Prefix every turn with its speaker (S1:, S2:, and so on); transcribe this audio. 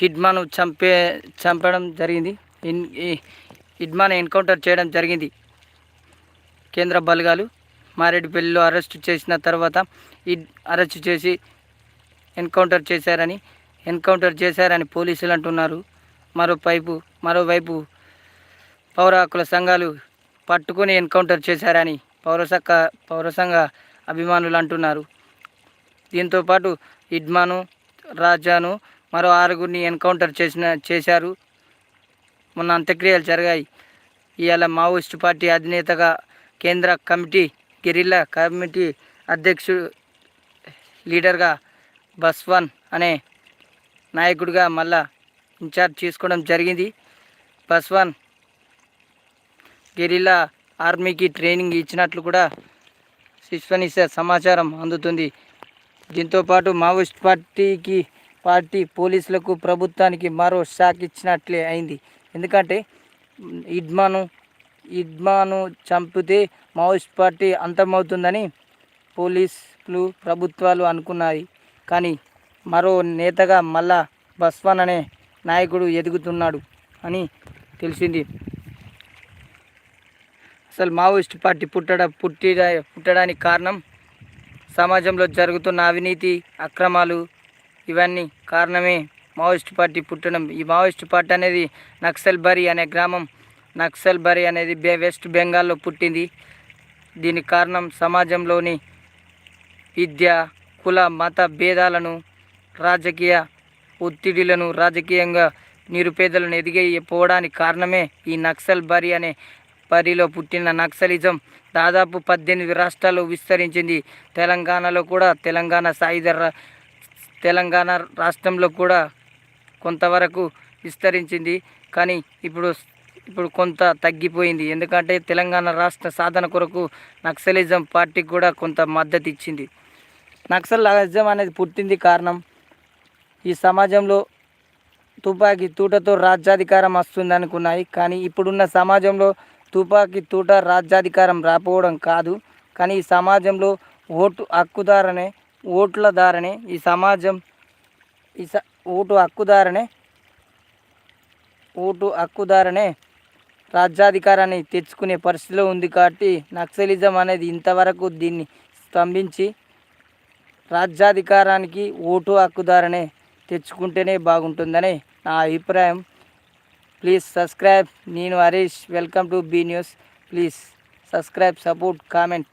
S1: హిడ్మాను చంపే చంపడం జరిగింది. ఇన్ హిడ్మాన్ ఎన్కౌంటర్ చేయడం జరిగింది. కేంద్ర బలగాలు మారేడుపల్లిలో అరెస్ట్ చేసిన తర్వాత ఇడ్ అరెస్ట్ చేసి ఎన్కౌంటర్ చేశారని ఎన్కౌంటర్ చేశారని పోలీసులు అంటున్నారు. మరోవైపు మరోవైపు పౌర హక్కుల సంఘాలు పట్టుకుని ఎన్కౌంటర్ చేశారని పౌరసక్క పౌరసంఘ అభిమానులు అంటున్నారు. దీంతోపాటు ఇడ్మాను రాజాను మరో ఆరుగురిని ఎన్కౌంటర్ చేసిన చేశారు. మొన్న అంత్యక్రియలు జరిగాయి. ఇవాళ మావోయిస్ట్ పార్టీ అధినేతగా కేంద్ర కమిటీ గెరిల్లా కమిటీ అధ్యక్షుడు లీడర్గా బస్వాన్ అనే నాయకుడిగా మళ్ళా ఇన్ఛార్జ్ తీసుకోవడం జరిగింది. బస్వాన్ గెరిల్లా ఆర్మీకి ట్రైనింగ్ ఇచ్చినట్లు కూడా విశ్వనిస సమాచారం అందుతుంది. దీంతోపాటు మావోయిస్ట్ పార్టీకి పార్టీ పోలీసులకు ప్రభుత్వానికి మరో షాక్ ఇచ్చినట్లే అయింది. ఎందుకంటే ఇడ్మాను ఇడ్మాను చంపితే మావోయిస్ట్ పార్టీ అంతమవుతుందని పోలీసులు ప్రభుత్వాలు అనుకున్నాయి. కానీ మరో నేతగా మళ్ళా బస్వాన్ అనే నాయకుడు ఎదుగుతున్నాడు అని తెలిసింది. అసలు మావోయిస్ట్ పార్టీ పుట్టడ పుట్టి పుట్టడానికి కారణం సమాజంలో జరుగుతున్న అవినీతి అక్రమాలు ఇవన్నీ కారణమే మావోయిస్ట్ పార్టీ పుట్టడం. ఈ మావోయిస్ట్ పార్టీ అనేది నక్సల్బరి అనే గ్రామం. నక్సల్బరి అనేది బే వెస్ట్ బెంగాల్లో పుట్టింది. దీనికి కారణం సమాజంలోని విద్య కుల మత భేదాలను రాజకీయ ఒత్తిడిలను రాజకీయంగా నిరుపేదలను ఎదిగిపోవడానికి కారణమే ఈ నక్సల్ బరి అనే బరిలో పుట్టిన నక్సలిజం. దాదాపు పద్దెనిమిది రాష్ట్రాలు విస్తరించింది. తెలంగాణలో కూడా తెలంగాణ సాయుధ రా- తెలంగాణ రాష్ట్రంలో కూడా కొంతవరకు విస్తరించింది. కానీ ఇప్పుడు ఇప్పుడు కొంత తగ్గిపోయింది. ఎందుకంటే తెలంగాణ రాష్ట్ర సాధన కొరకు నక్సలిజం పార్టీకి కూడా కొంత మద్దతు ఇచ్చింది నక్సలిజం అనేది పుట్టింది కారణం ఈ సమాజంలో తుపాకీ తూటతో రాజ్యాధికారం వస్తుంది అనుకున్నాయి కానీ ఇప్పుడున్న సమాజంలో తుపాకీ తూట రాజ్యాధికారం రాపోవడం కాదు. కానీ ఈ సమాజంలో ఓటు హక్కుదారనే ఓట్ల దారనే ఈ సమాజం ఈ స ఓటు హక్కుదారనే ఓటు హక్కుదారనే రాజ్యాధికారాన్ని తెచ్చుకునే పరిస్థితిలో ఉంది కాబట్టి నక్సలిజం అనేది ఇంతవరకు దీన్ని స్తంభించి రాజ్యాధికారానికి ఓటు హక్కుదారనే తెచ్చుకుంటేనే బాగుంటుందని నా అభిప్రాయం. Please subscribe. నేను Harish. Welcome to B news. Please subscribe support comment.